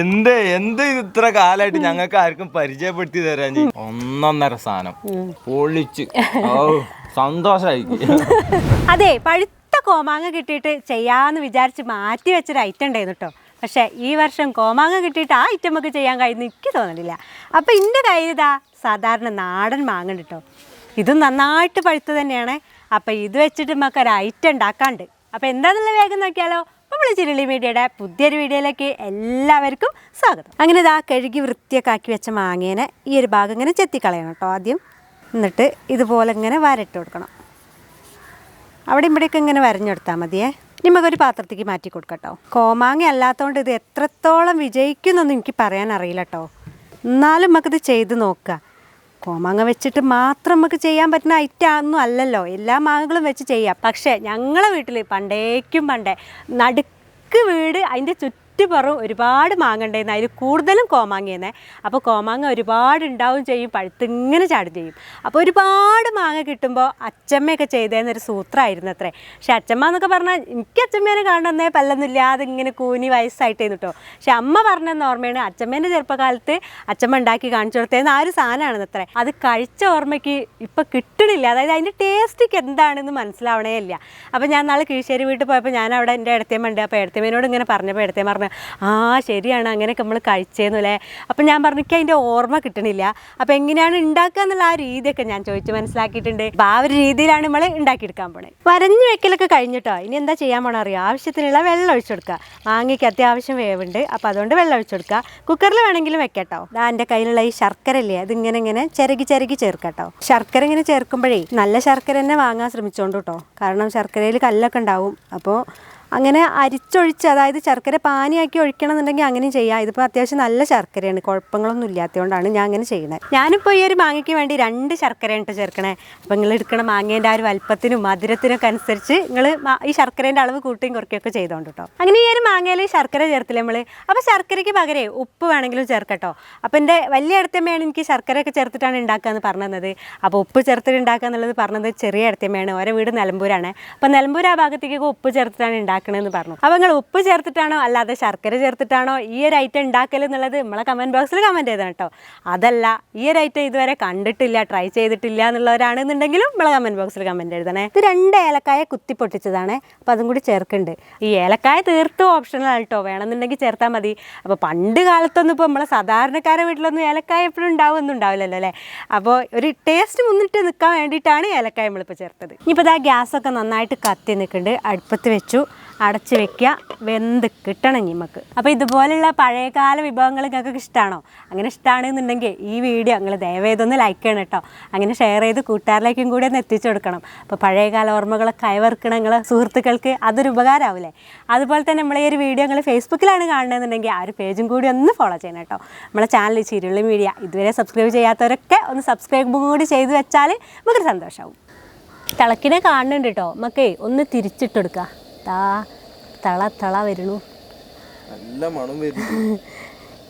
എന്ത് എന്ത് ഇത്ര കാലായിട്ട് ഞങ്ങൾക്ക് ആർക്കും പരിചയപ്പെടുത്തി തരാൻ ഒന്നൊന്നര സാധനം. പൊളിച്ച്. സന്തോഷമായി അതെ പഴുത്ത കോമാങ്ങ കിട്ടിയിട്ട് ചെയ്യാന്ന് വിചാരിച്ച് മാറ്റി വെച്ചൊരു ഐറ്റം ഉണ്ടായിരുന്നു കേട്ടോ പക്ഷെ ഈ വർഷം കോമാങ്ങ കിട്ടിയിട്ട് ആ ഐറ്റം ഒക്കെ ചെയ്യാൻ കഴിയുന്ന എനിക്ക് തോന്നുന്നില്ല അപ്പോൾ എന്റെ കയ്യിൽ ഇതാ സാധാരണ നാടൻ മാങ്ങ കേട്ടോ ഇത് നന്നായിട്ട് പഴുത്ത് തന്നെയാണ്. അപ്പോൾ ഇത് വെച്ചിട്ട് നമുക്ക് ഒരു ഐറ്റം ഉണ്ടാക്കാണ്ട്. അപ്പൊ എന്താണെന്നുള്ള വേഗം നോക്കിയാലോ? നമ്മൾ ചിരളി മീഡിയയുടെ പുതിയൊരു വീഡിയോയിലേക്ക് എല്ലാവർക്കും സ്വാഗതം. അങ്ങനെ ഇതാ കഴുകി വൃത്തിയൊക്കെ ആക്കി വെച്ച മാങ്ങേനെ ഈ ഒരു ഭാഗം ഇങ്ങനെ ചെത്തിക്കളയണം കേട്ടോ ആദ്യം. എന്നിട്ട് ഇതുപോലെ ഇങ്ങനെ വരട്ട് കൊടുക്കണം. അവിടെ ഇവിടെയൊക്കെ ഇങ്ങനെ വരഞ്ഞെടുത്താൽ മതിയേ. നമുക്കൊരു പാത്രത്തേക്ക് മാറ്റി കൊടുക്കട്ടോ കോമാങ്ങ അല്ലാത്തതുകൊണ്ട് ഇത് എത്രത്തോളം വിജയിക്കുന്നൊന്നും എനിക്ക് പറയാൻ അറിയില്ല കേട്ടോ. എന്നാലും നമുക്കിത് ചെയ്ത് നോക്കുക. കോമാങ്ങ വെച്ചിട്ട് മാത്രം നമുക്ക് ചെയ്യാൻ പറ്റുന്ന ഐറ്റം ഒന്നും അല്ലല്ലോ. എല്ലാ മാങ്ങകളും വെച്ച് ചെയ്യാം. പക്ഷേ ഞങ്ങളെ വീട്ടിൽ പണ്ടേക്കും പണ്ടേ നടുക്ക് വീട് അതിന്റെ ചുറ്റുപുറം ഒരുപാട് മാങ്ങ ഉണ്ടായിരുന്നു അതിൽ കൂടുതലും കോമാങ്ങയെന്നേ അപ്പോൾ കോമാങ്ങ ഒരുപാട് ഉണ്ടാവും ചെയ്യും പഴുത്തിങ്ങനെ ചാടും ചെയ്യും. അപ്പോൾ ഒരുപാട് മാങ്ങ കിട്ടുമ്പോൾ അച്ചമ്മയൊക്കെ ചെയ്തതെന്നൊരു സൂത്രമായിരുന്നു അത്രേ. പക്ഷെ അച്ചമ്മ എന്നൊക്കെ പറഞ്ഞാൽ എനിക്ക് അച്ചമ്മേനെ കാണുന്നേ പല്ലൊന്നുമില്ലാതെ ഇങ്ങനെ കൂനി വയസ്സായിട്ടേന്ന് കേട്ടോ പക്ഷെ അമ്മ പറഞ്ഞെന്ന് ഓർമ്മയാണ് അച്ചമ്മേന്റെ ചെറുപ്പകാലത്ത് അച്ചമ്മ ഉണ്ടാക്കി കാണിച്ചു കൊടുത്തതെന്ന് ആ ഒരു സാധനമാണെന്ന് അത്രേ. അത് കഴിച്ച ഓർമ്മയ്ക്ക് ഇപ്പം കിട്ടണില്ല. അതായത് അതിന്റെ ടേസ്റ്റിക്ക് എന്താണെന്ന് മനസ്സിലാവണേ ഇല്ല. അപ്പോൾ ഞാൻ നാളെ കീഴ്ശ്ശേരി വീട്ടിൽ പോയപ്പോൾ ഞാൻ അവിടെ എന്റെ ഉണ്ട്. അപ്പോൾ ഇടത്തേമ്മേനോട് ഇങ്ങനെ പറഞ്ഞപ്പോൾ ഇടത്തേമ്മ പറഞ്ഞു ആ ശരിയാണ് അങ്ങനെയൊക്കെ നമ്മൾ കഴിച്ചേന്നു അല്ലേ? അപ്പം ഞാൻ പറഞ്ഞു എനിക്ക് അതിന്റെ ഓർമ്മ കിട്ടണില്ല. അപ്പം എങ്ങനെയാണ് ഉണ്ടാക്കുക എന്നുള്ള ആ രീതിയൊക്കെ ഞാൻ ചോദിച്ച് മനസ്സിലാക്കിയിട്ടുണ്ട്. അപ്പോൾ ആ ഒരു രീതിയിലാണ് നമ്മൾ ഉണ്ടാക്കിയെടുക്കാൻ പോണേ. വരഞ്ഞു വെക്കലൊക്കെ കഴിഞ്ഞിട്ടോ ഇനി എന്താ ചെയ്യാൻ പോണോ അറിയാം? ആവശ്യത്തിനുള്ള വെള്ളം ഒഴിച്ചു കൊടുക്കുക. മാങ്ങയ്ക്ക് അത്യാവശ്യം വേവുണ്ട് അപ്പോൾ അതുകൊണ്ട് വെള്ളം ഒഴിച്ചു കൊടുക്കുക. കുക്കറിൽ വേണമെങ്കിലും വെക്കട്ടോ. ഇതാ എന്റെ കയ്യിലുള്ള ഈ ശർക്കര ഇല്ലേ അതിങ്ങനെ ഇങ്ങനെ ചിരകി ചിരകി ചേർക്കട്ടോ ശർക്കര ഇങ്ങനെ ചേർക്കുമ്പോഴേ നല്ല ശർക്കര തന്നെ വാങ്ങാൻ ശ്രമിച്ചോണ്ട് കേട്ടോ കാരണം ശർക്കരയിൽ കല്ലൊക്കെ ഉണ്ടാവും അപ്പോൾ അങ്ങനെ അരിച്ചൊഴിച്ച് അതായത് ശർക്കര പാനിയാക്കി ഒഴിക്കണം എന്നുണ്ടെങ്കിൽ അങ്ങനെയും ചെയ്യാം. ഇതിപ്പോൾ അത്യാവശ്യം നല്ല ശർക്കരയാണ്. കുഴപ്പങ്ങളൊന്നും ഇല്ലാത്തതുകൊണ്ടാണ് ഞാൻ അങ്ങനെ ചെയ്യുന്നത്. ഞാനിപ്പോൾ ഈ ഒരു മാങ്ങയ്ക്ക് വേണ്ടി രണ്ട് ശർക്കരയാണ് ചേർക്കണേ. അപ്പോൾ നിങ്ങൾ എടുക്കണ മാങ്ങേന്റെ ആ ഒരു വലുപ്പത്തിനും മധുരത്തിനും ഒക്കെ അനുസരിച്ച് നിങ്ങൾ ഈ ശർക്കരേന്റെ അളവ് കൂട്ടിയും കുറയ്ക്കുകയൊക്കെ ചെയ്തോണ്ട് കേട്ടോ അങ്ങനെ ഈ ഒരു മാങ്ങയിൽ ശർക്കര ചേർത്തില്ല നമ്മൾ അപ്പോൾ ശർക്കരയ്ക്ക് പകരേ ഉപ്പ് വേണമെങ്കിലും ചേർക്കട്ടോ. അപ്പോൾ എന്റെ വലിയ അടുത്തമ്മയാണ് എനിക്ക് ശർക്കരയൊക്കെ ചേർത്തിട്ടാണ് ഉണ്ടാക്കുക എന്ന് പറഞ്ഞത് അപ്പോൾ ഉപ്പ് ചേർത്തിട്ട് ഉണ്ടാക്കുക എന്നുള്ളത് പറഞ്ഞത് ചെറിയ അടുത്തമ്മയാണ്. ഓരോ വീട് നിലമ്പൂരാണ്. അപ്പോൾ നിലമ്പൂർ ആ ഭാഗത്തേക്കൊക്കെ ഉപ്പ് ചേർത്തിട്ടാണ് ഉണ്ടാക്കണമെന്ന് പറഞ്ഞു. അപ്പോൾ നിങ്ങൾ ഉപ്പ് ചേർത്തിട്ടാണോ അല്ലാതെ ശർക്കര ചേർത്തിട്ടാണോ ഈ ഒരു ഐറ്റം ഉണ്ടാക്കൽ എന്നുള്ളത് നമ്മളെ കമന്റ് ബോക്സിൽ കമന്റ് ചെയ്തതാണ് കേട്ടോ അതല്ല ഈ ഒരു ഐറ്റം ഇതുവരെ കണ്ടിട്ടില്ല ട്രൈ ചെയ്തിട്ടില്ല എന്നുള്ളവരാണെന്നുണ്ടെങ്കിലും നമ്മളെ കമന്റ് ബോക്സിൽ കമന്റ് എഴുതണേ. ഇത് രണ്ട് ഏലക്കായ കുത്തി പൊട്ടിച്ചതാണ്. അപ്പോൾ അതും കൂടി ചേർക്കുന്നുണ്ട്. ഈ ഏലക്കായ തീർത്തും ഓപ്ഷണൽ കേട്ടോ വേണമെന്നുണ്ടെങ്കിൽ ചേർത്താൽ മതി. അപ്പോൾ പണ്ട് കാലത്തൊന്നും ഇപ്പോൾ നമ്മളെ സാധാരണക്കാരെ വീട്ടിലൊന്നും ഏലക്കായ എപ്പോഴും ഉണ്ടാവുമൊന്നും ഉണ്ടാവില്ലല്ലോ അല്ലേ? അപ്പോൾ ഒരു ടേസ്റ്റ് മുന്നിട്ട് നിൽക്കാൻ വേണ്ടിയിട്ടാണ് ഏലക്കായ നമ്മളിപ്പോൾ ചേർത്തത്. ഇനിയിപ്പോൾ ഇതാ ഗ്യാസൊക്കെ നന്നായിട്ട് കത്തി നിൽക്കുന്നുണ്ട്. അടുപ്പത്ത് വെച്ചു. അടച്ച് വെക്കുക വെന്ത് കിട്ടണം നമുക്ക്. അപ്പോൾ ഇതുപോലുള്ള പഴയകാല വിഭവങ്ങൾ നിങ്ങൾക്ക് ഇഷ്ടമാണോ? അങ്ങനെ ഇഷ്ടമാണെന്നുണ്ടെങ്കിൽ ഈ വീഡിയോ നിങ്ങൾ ദയവേതൊന്ന് ലൈക്ക് ചെയ്യണം കേട്ടോ. അങ്ങനെ ഷെയർ ചെയ്ത് കൂട്ടുകാരിലേക്കും കൂടി ഒന്ന് എത്തിച്ചു കൊടുക്കണം. അപ്പോൾ പഴയകാല ഓർമ്മകളൊക്കെ അയവർക്കണം നിങ്ങളെ സുഹൃത്തുക്കൾക്ക് അതൊരു ഉപകാരമാവില്ലേ? അതുപോലെ തന്നെ നമ്മളെ ഈ ഒരു വീഡിയോ നിങ്ങൾ ഫേസ്ബുക്കിലാണ് കാണുന്നതെന്നുണ്ടെങ്കിൽ ആ ഒരു പേജും കൂടി ഒന്ന് ഫോളോ ചെയ്യണം കേട്ടോ. നമ്മളെ ചാനൽ ചിരുള്ളി മീഡിയ ഇതുവരെ സബ്സ്ക്രൈബ് ചെയ്യാത്തവരൊക്കെ ഒന്ന് സബ്സ്ക്രൈബും കൂടി ചെയ്തു വെച്ചാൽ നമുക്കൊരു സന്തോഷമാവും. തിളക്കിനെ കാണുന്നുണ്ട് കേട്ടോ. നമുക്കേ ഒന്ന് തിരിച്ചിട്ടെടുക്കുക താ തള തള വരുന്നു. നല്ല മണം വരും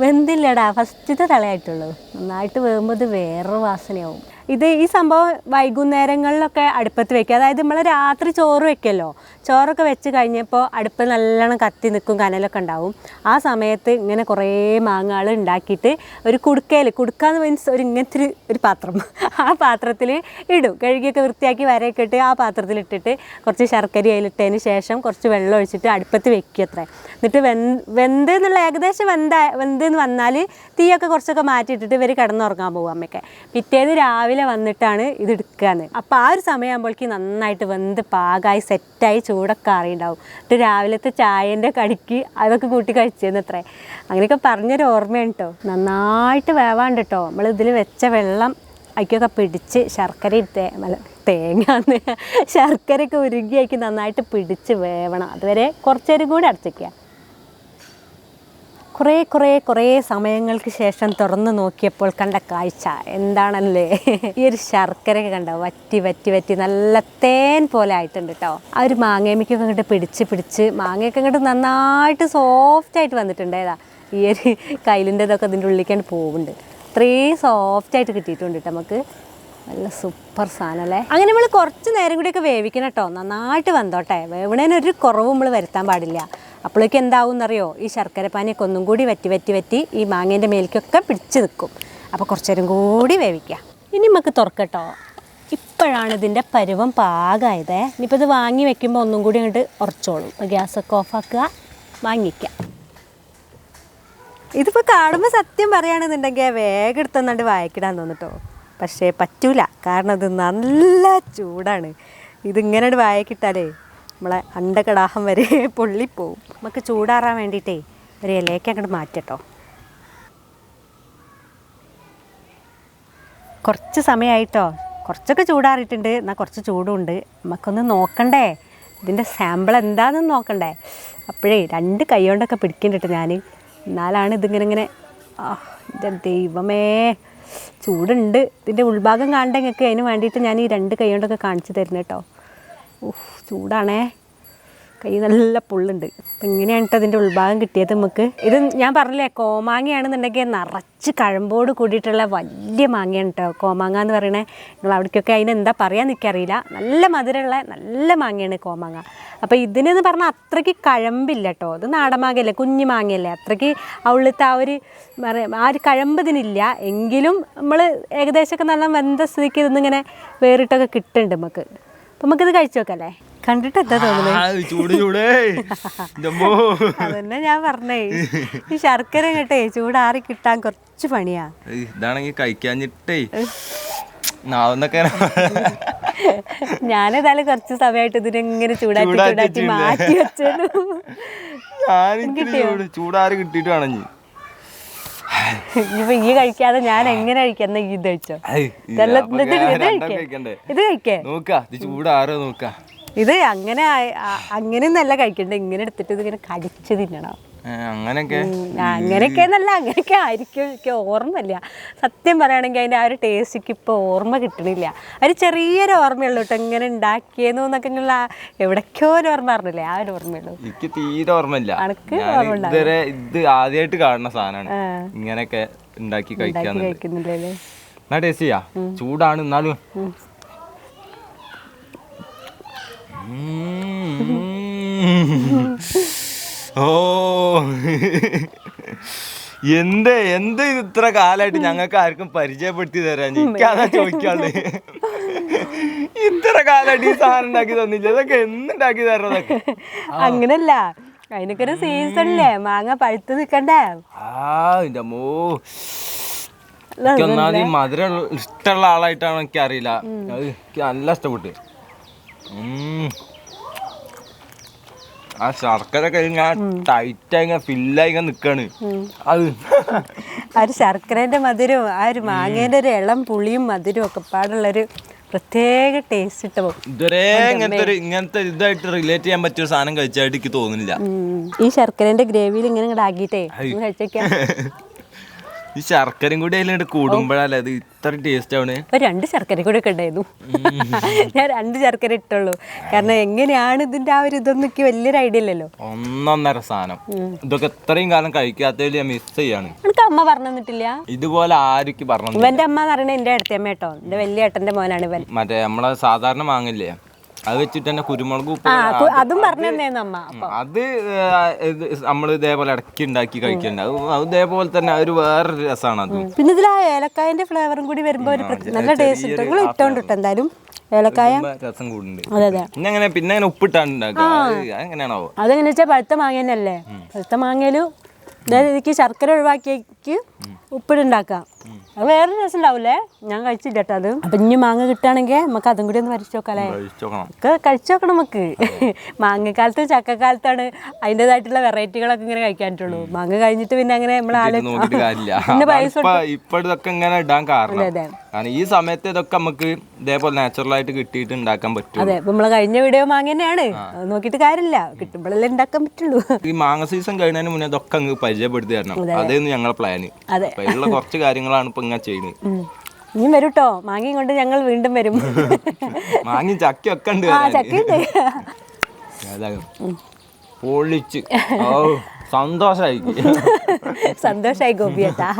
വെന്തില്ലടാ ഫസ്റ്റത്തെ തളയായിട്ടുള്ളൂ. നന്നായിട്ട് വേകുമ്പോൾ ഇത് വേറൊരു വാസനയാവും. ഇത് ഈ സംഭവം വൈകുന്നേരങ്ങളിലൊക്കെ അടുപ്പത്ത് വെക്കുക. അതായത് നമ്മൾ രാത്രി ചോറ് വെക്കല്ലോ. ചോറൊക്കെ വെച്ച് കഴിഞ്ഞപ്പോൾ അടുപ്പ് നല്ലോണം കത്തി നിൽക്കും കനലൊക്കെ ഉണ്ടാവും. ആ സമയത്ത് ഇങ്ങനെ കുറേ മാങ്ങകൾ ഉണ്ടാക്കിയിട്ട് ഒരു കുടുക്കയിൽ കുടുക്കാന്ന് മീൻസ് ഒരു ഇങ്ങനത്തെ ഒരു പാത്രം. ആ പാത്രത്തിൽ ഇടും. കഴുകിയൊക്കെ വൃത്തിയാക്കി വരയൊക്കെ ഇട്ട് ആ പാത്രത്തിൽ ഇട്ടിട്ട് കുറച്ച് ശർക്കര അതിലിട്ടതിന് ശേഷം കുറച്ച് വെള്ളം ഒഴിച്ചിട്ട് അടുപ്പത്ത് വെക്കുക അത്ര. എന്നിട്ട് വെന്ത് വെന്ത് എന്നുള്ള ഏകദേശം വെന്ത എന്ന് വന്നാൽ തീയൊക്കെ കുറച്ചൊക്കെ മാറ്റിയിട്ടിട്ട് ഇവർ കിടന്നുറങ്ങാൻ പോകും അമ്മയ്ക്ക്. പിറ്റേന്ന് രാവിലെ വന്നിട്ടാണ് ഇത് എടുക്കുകയെന്ന് അപ്പോൾ ആ ഒരു സമയമാകുമ്പോഴേക്ക് നന്നായിട്ട് വെന്ത് പാകമായി സെറ്റായി ചൂടൊക്കെ അറിയുണ്ടാവും. എന്നിട്ട് രാവിലത്തെ ചായന്റെ കടിക്ക് അതൊക്കെ കൂട്ടി കഴിച്ചേന്ന് അത്രേ അങ്ങനെയൊക്കെ പറഞ്ഞൊരു ഓർമ്മയാണ് കേട്ടോ നന്നായിട്ട് വേവാണ്ട് കേട്ടോ നമ്മൾ ഇതിൽ വെച്ച വെള്ളം അതിക്കൊക്കെ പിടിച്ച് ശർക്കര ഇട്ടേ തേങ്ങ ശർക്കരയൊക്കെ ഉരുകിയാക്കി നന്നായിട്ട് പിടിച്ച് വേവണം. അതുവരെ കുറച്ചേരും കൂടി അടച്ചിക്കുക കുറേ കുറേ കുറേ സമയങ്ങൾക്ക് ശേഷം തുറന്നു നോക്കിയപ്പോൾ കണ്ട കാഴ്ച എന്താണല്ലേ? ഈ ഒരു ശർക്കരയൊക്കെ കണ്ടോ? വറ്റി വറ്റി വറ്റി നല്ല തേൻ പോലെ ആയിട്ടുണ്ട് കേട്ടോ ആ ഒരു മാങ്ങേമിക്കൊക്കെ അങ്ങോട്ട് പിടിച്ച് പിടിച്ച് മാങ്ങയൊക്കെ അങ്ങോട്ട് നന്നായിട്ട് സോഫ്റ്റ് ആയിട്ട് വന്നിട്ടുണ്ട്. ഏതാ? ഈ ഒരു കയ്യിലിന്റെ ഇതൊക്കെ അതിന്റെ ഉള്ളിലേക്കാണ് പോകുന്നുണ്ട് അത്രയും സോഫ്റ്റ് ആയിട്ട് കിട്ടിയിട്ടുണ്ട് കേട്ടോ നമുക്ക്. നല്ല സൂപ്പർ സാധനം അല്ലേ? അങ്ങനെ നമ്മൾ കുറച്ച് നേരം കൂടിയൊക്കെ വേവിക്കണം കേട്ടോ നന്നായിട്ട് വന്നോട്ടെ. വേവണേനൊരു കുറവും നമ്മൾ വരുത്താൻ പാടില്ല. അപ്പോഴേക്ക് എന്താവും എന്നറിയോ ഈ ശർക്കര പാനിയൊക്കെ ഒന്നും കൂടി വറ്റി വറ്റി വറ്റി ഈ മാങ്ങേന്റെ മേലേക്കൊക്കെ പിടിച്ച് നിൽക്കും. അപ്പോൾ കുറച്ച് നേരം കൂടി വേവിക്കാം. ഇനി നമുക്ക് തുറക്കട്ടോ. ഇപ്പോഴാണ് ഇതിന്റെ പരുവം പാകമായത് ഇനിയിപ്പോൾ ഇത് വാങ്ങി വെക്കുമ്പോൾ ഒന്നും കൂടി അങ്ങോട്ട് ഉറച്ചോളും. ഗ്യാസൊക്കെ ഓഫാക്കുക വാങ്ങിക്കാം. ഇതിപ്പോൾ കാണുമ്പോൾ സത്യം പറയുകയാണെന്നുണ്ടെങ്കിൽ വേഗം എടുത്തൊന്നാണ്ട് വായിക്കിടാൻ തോന്നിട്ടോ. പക്ഷേ പറ്റൂല. കാരണം ഇത് നല്ല ചൂടാണ്. ഇതിങ്ങനെ വായക്കിട്ടാലേ നമ്മളെ അണ്ടകടാഹം വരെ പൊള്ളിപ്പോവും. നമുക്ക് ചൂടാറാൻ വേണ്ടിയിട്ടേ ഒരു ഇലയൊക്കെ അങ്ങോട്ട് മാറ്റട്ടോ. കുറച്ച് സമയമായിട്ടോ കുറച്ചൊക്കെ ചൂടാറിയിട്ടുണ്ട്. എന്നാൽ കുറച്ച് ചൂടുണ്ട്. നമുക്കൊന്ന് നോക്കണ്ടേ? ഇതിന്റെ സാമ്പിൾ എന്താണെന്ന് നോക്കണ്ടേ? അപ്പോഴേ രണ്ട് കൈ കൊണ്ടൊക്കെ പിടിക്കണ്ടിട്ട് ഞാൻ എന്നാലാണ് ഇതിങ്ങനെ ഇങ്ങനെ എന്റെ ദൈവമേ. ചൂടുണ്ട്. ഇതിന്റെ ഉൾഭാഗം കാണണ്ടെങ്കിൽ അതിന് വേണ്ടിയിട്ട് ഞാൻ ഈ രണ്ട് കൈ കൊണ്ടൊക്കെ കാണിച്ചു തരുന്നേട്ടോ. ഉഫ് ചൂടാണേ. കൈ നല്ല പുള്ളുണ്ട്. അപ്പം ഇങ്ങനെയാണ് കേട്ടോ അതിന്റെ ഉൾഭാഗം കിട്ടിയത് നമുക്ക്. ഇത് ഞാൻ പറഞ്ഞില്ലേ കോമാങ്ങയാണെന്നുണ്ടെങ്കിൽ നിറച്ച് കഴമ്പോട് കൂടിയിട്ടുള്ള വലിയ മാങ്ങയാണ് കേട്ടോ കോമാങ്ങ എന്ന് പറയണേ നിങ്ങൾ അവിടേക്കൊക്കെ അതിന് എന്താ പറയാൻ നിൽക്കറിയില്ല നല്ല മധുരമുള്ള നല്ല മാങ്ങയാണ് കോമാങ്ങ. അപ്പോൾ ഇതിനെന്ന് പറഞ്ഞാൽ അത്രയ്ക്ക് കഴമ്പില്ല കേട്ടോ ഇത് നാടൻ മാങ്ങയല്ലേ കുഞ്ഞു മാങ്ങയല്ലേ. അത്രയ്ക്ക് അവളത്തെ ആ ഒരു ആ ഒരു കഴമ്പ് ഇതിനില്ല. എങ്കിലും നമ്മൾ ഏകദേശമൊക്കെ നല്ല വെന്ത സ്ഥിതിക്ക് ഇതിന്നിങ്ങനെ വേറിട്ടൊക്കെ കിട്ടുന്നുണ്ട് നമുക്ക്. അപ്പം നമുക്കിത് കഴിച്ചു നോക്കല്ലേ? കണ്ടിട്ട് എന്താ തോന്നുന്നത്? അതന്നെ ഞാൻ പറഞ്ഞേ. ഈ ശർക്കര കേട്ടേ ചൂടാറി കിട്ടാൻ കുറച്ച് പണിയാ. ഇതാണെങ്കിൽ കഴിക്കാഞ്ഞിട്ടേ. ഞാനേതായാലും കുറച്ച് സമയമായിട്ട് ഇതിനെങ്ങനെ ചൂടാക്കി ചൂടാക്കി? മാറ്റി വെച്ചു ചൂടാറി കിട്ടിയിട്ട് വേണഞ്ഞി ഇനിയിപ്പോ ഈ കഴിക്കാതെ ഞാൻ എങ്ങനെ കഴിക്കാം? എന്നാ ഇത് കഴിച്ചോ? ഇത് ഇത് ഇത് കഴിക്കേ? ഇത് നോക്കാ ഇത് ചൂടാറോ നോക്കാ. ഇത് അങ്ങനെ ആ- അങ്ങനെയൊന്നല്ല കഴിക്കണ്ടേ? ഇങ്ങനെ എടുത്തിട്ട് ഇതിങ്ങനെ കടിച്ച് തിന്നണം. ഉം, അങ്ങനെയൊക്കെ എന്നല്ല അങ്ങനെയൊക്കെ ആയിരിക്കും എനിക്ക് ഓർമ്മയില്ല. സത്യം പറയുകയാണെങ്കിൽ അതിന്റെ ആ ഒരു ടേസ്റ്റിക്ക് ഇപ്പോൾ ഓർമ്മ കിട്ടണില്ല. ഒരു ചെറിയൊരു ഓർമ്മയുള്ളൂ കേട്ടോ ഇങ്ങനെ ഉണ്ടാക്കിയെന്നു എന്നൊക്കെ ഉള്ള എവിടേക്കോ ഒരു ഓർമ്മ അറിഞ്ഞില്ലേ ആ ഒരു ഓർമ്മയുള്ളൂ. എനിക്ക് തീരെ ഓർമ്മയില്ല. ഇതുവരെ ഇത് ആദ്യമായിട്ട് കാണുന്ന സാധനമാണ്. ഇങ്ങനെയൊക്കെ ഉണ്ടാക്കി കഴിക്കാൻ കഴിക്കാന്നുള്ളത്. എന്നാ ടേസ്റ്റ് ചെയ്യാ. ചൂടാണ് എന്നാലും. ഓ. എന്ത് എന്ത് ഇത് ഇത്ര കാലായിട്ട് ഞങ്ങൾക്ക് ആർക്കും പരിചയപ്പെടുത്തി തരാൻ? എനിക്കതാ ചോദിക്കാതെ ഇത്ര കാലായിട്ട് ഈ സാധനം ഉണ്ടാക്കി തന്നില്ല. ഇതൊക്കെ എന്തുണ്ടാക്കി തരണതൊക്കെ അങ്ങനല്ല. അതിനൊക്കെ ഒരു അല്ലേ മാങ്ങ പഴുത്ത് നിക്കണ്ടേ? ആ എന്റെ എനിക്ക് ഒന്നാമത് മധുരം ഇഷ്ടമുള്ള ആളായിട്ടാണ് എനിക്ക് അറിയില്ല അത് എനിക്ക് നല്ല ഇഷ്ടപ്പെട്ടു. ആ ശർക്കര കഴിഞ്ഞ ടൈറ്റ് ആയിങ്ങനെ ഫില്ലായി നിക്കാണ്. അത് ആ ഒരു ശർക്കരന്റെ മധുരവും ആ ഒരു മാങ്ങേന്റെ ഒരു ഇളം പുളിയും മധുരവും ഒക്കെ പാടുള്ള ഒരു പ്രത്യേക ടേസ്റ്റ് ഇട്ടപ്പോൾ ഇതുവരെ ഇങ്ങനത്തെ ഒരു ഇങ്ങനത്തെ ഇതായിട്ട് റിലേറ്റ് ചെയ്യാൻ പറ്റിയ ഒരു സാധനം കഴിച്ചായിട്ട് എനിക്ക് തോന്നുന്നില്ല. ഈ ശർക്കരന്റെ ഗ്രേവിയിൽ ഇങ്ങനെ ആക്കിയിട്ടേ കഴിച്ചേക്കാം. ഈ ശർക്കരയും കൂടി അതിലുണ്ട് കൂടുമ്പോഴല്ലേ അത് ഇത്ര ടേസ്റ്റ് ആണ്? രണ്ട് ശർക്കര കൂടെ ഒക്കെ ഉണ്ടായിരുന്നു. ഞാൻ രണ്ട് ശർക്കര ഇട്ടുള്ളൂ. കാരണം എങ്ങനെയാണ് ഇതിന്റെ ആ ഒരു ഇതൊന്നും എനിക്ക് വലിയൊരു ഐഡിയ ഇല്ലല്ലോ. ഒന്നൊന്നര സാധനം. ഇതൊക്കെ ഇത്രയും കാലം കഴിക്കാത്തതിൽ ഞാൻ മിസ് ചെയ്യാണ്. എനിക്ക് അമ്മ പറഞ്ഞു തന്നിട്ടില്ല ഇതുപോലെ ആർക്ക് പറഞ്ഞു ഇവന്റെ അമ്മ എന്ന് പറയുന്നത് എന്റെ അടുത്തമ്മ കേട്ടോ. എന്റെ വലിയ ഏട്ടന്റെ മോനാണ് ഇവൻ. മറ്റേ നമ്മളെ സാധാരണ മാങ്ങില്ലേ അത് വെച്ചിട്ട് തന്നെ കുരുമുളക് ഉപ്പ് ആ കു- അതും പറഞ്ഞു തന്നേന്ന് അമ്മ അത് നമ്മൾ ഇതേപോലെ ഇടയ്ക്ക് ഉണ്ടാക്കി കഴിക്കണ്ട അത് അത് ഇതേപോലെ തന്നെ ഒരു വേറൊരു രസമാണ് അത്. പിന്നെ ഇതിൽ ആ ഏലക്കായന്റെ ഫ്ലേവറും കൂടി വരുമ്പോ ഒരു പ്രത്യേക- നല്ല ടേസ്റ്റ് നിങ്ങൾ ഇട്ടോണ്ട് ഇട്ട് എന്തായാലും? ഏലക്കായ? ഇടുമ്പോ രസം കൂടുന്നുണ്ട്. അതെ അതെ. പിന്നെ അങ്ങനെ പിന്നെ അങ്ങനെ ഉപ്പിട്ടാണ് ഉണ്ടാക്കുക അതെങ്ങനെ വെച്ചാൽ പഴുത്ത മാങ്ങേനല്ലേ പഴുത്ത മാങ്ങയിലും അതായത് ശർക്കര ഒഴിവാക്കിയേക്ക് ഉപ്പിടുണ്ടാക്കാം. അത് വേറെ രസം ഉണ്ടാവൂലേ ഞാൻ കഴിച്ചില്ല കേട്ടോ അത്. അപ്പം ഇനി മാങ്ങ കിട്ടുകയാണെങ്കിൽ നമുക്ക് അതും കൂടി ഒന്ന് വരച്ചു നോക്കാല്ലേ? കഴിച്ചു നോക്കണം. ഒക്കെ കഴിച്ചു നോക്കണം നമുക്ക്. മാങ്ങക്കാലത്തും ചക്കക്കാലത്താണ് അതിന്റെതായിട്ടുള്ള വെറൈറ്റികളൊക്കെ ഇങ്ങനെ കഴിക്കാൻ പറ്റുള്ളൂ മാങ്ങ കഴിഞ്ഞിട്ട് പിന്നെ അങ്ങനെ നമ്മൾ ഇങ്ങനെ ഇടാൻ കാരണം. അതെ കാരണം ഈ സമയത്ത് ഇതൊക്കെ നമുക്ക് ഇതേപോലെ നാച്ചുറൽ ആയിട്ട് കിട്ടിയിട്ട് ഉണ്ടാക്കാൻ പറ്റും അതെ ഇപ്പൊ നമ്മളെ കഴിഞ്ഞ വീഡിയോ മാങ്ങ തന്നെയാണ്. നോക്കിയിട്ട് കാര്യമില്ല. കിട്ടുമ്പോഴല്ലേ ഉണ്ടാക്കാൻ പറ്റുള്ളൂ. ഈ മാങ്ങ സീസൺ കഴിഞ്ഞതിന് മുന്നേ ഇതൊക്കെ അങ്ങ് പരിചയപ്പെടുത്തി തരണം. അതായിരുന്നു ഞങ്ങളെ പ്ലാന് കുറച്ച് കാര്യങ്ങളാണ് ഇപ്പൊ ഇങ്ങനെ ചെയ്യുന്നത്. ഇനിയും വരും കേട്ടോ മാങ്ങയും കൊണ്ട് ഞങ്ങൾ വീണ്ടും വരും. മാങ്ങി ചക്കൊക്കെ ഉണ്ട് ആ. ചക്കയുണ്ട് പൊളിച്ച്. സന്തോഷമായി സന്തോഷായി ഗോപിയേട്ടാ.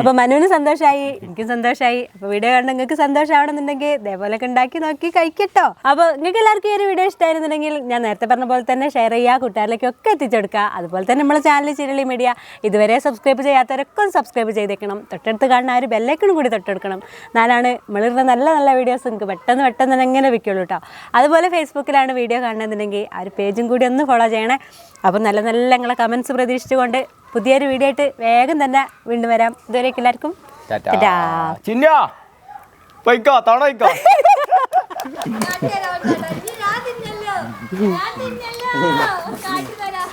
അപ്പൊ മനുവിന് സന്തോഷമായി എനിക്കും സന്തോഷമായി അപ്പൊ വീഡിയോ കണ്ട് നിങ്ങൾക്ക് സന്തോഷമാണെന്നുണ്ടെങ്കിൽ ഇതേപോലെയൊക്കെ ഉണ്ടാക്കി നോക്കി കഴിക്കട്ടോ. അപ്പൊ നിങ്ങൾക്ക് എല്ലാവർക്കും ഈ ഒരു വീഡിയോ ഇഷ്ടമായിരുന്നുണ്ടെങ്കിൽ ഞാൻ നേരത്തെ പറഞ്ഞ പോലെ തന്നെ ഷെയർ ചെയ്യുക കൂട്ടുകാരിലേക്കൊക്കെ എത്തിച്ചു കൊടുക്കുക അതുപോലെ തന്നെ നമ്മുടെ ചാനൽ ചിരളി മീഡിയ ഇതുവരെ സബ്സ്ക്രൈബ് ചെയ്യാത്തവരൊക്കെ സബ്സ്ക്രൈബ് ചെയ്തേക്കണം. തൊട്ടടുത്ത് കാണുന്ന ആ ഒരു ബെല്ലൈക്കണും കൂടി തൊട്ടെടുക്കണം. എന്നാലാണ് നമ്മളിരുന്ന നല്ല നല്ല വീഡിയോസ് നിങ്ങൾക്ക് പെട്ടെന്ന് പെട്ടെന്ന് തന്നെ എങ്ങനെ വയ്ക്കുള്ളൂ കേട്ടോ അതുപോലെ ഫേസ്ബുക്കിലാണ് വീഡിയോ കാണുന്നുണ്ടെങ്കിൽ ആ ഒരു പേജും കൂടി ഒന്ന് ഫോളോ ചെയ്യണേ. അപ്പം നല്ല നല്ല നിങ്ങളെ കമൻസ് പ്രതീക്ഷിച്ചുകൊണ്ട് പുതിയൊരു വീഡിയോ ആയിട്ട് വേഗം തന്നെ വീണ്ടും വരാം. ഇതുവരെയൊക്കെ എല്ലാവർക്കും ടാറ്റാ. ചിന്ന പൊയ്ക്കോ തവണ പൊയ്ക്കോ ഞാൻ തിന്നല്ലോ. ഞാൻ തിന്നല്ലോ. കാട്ടി തരാം.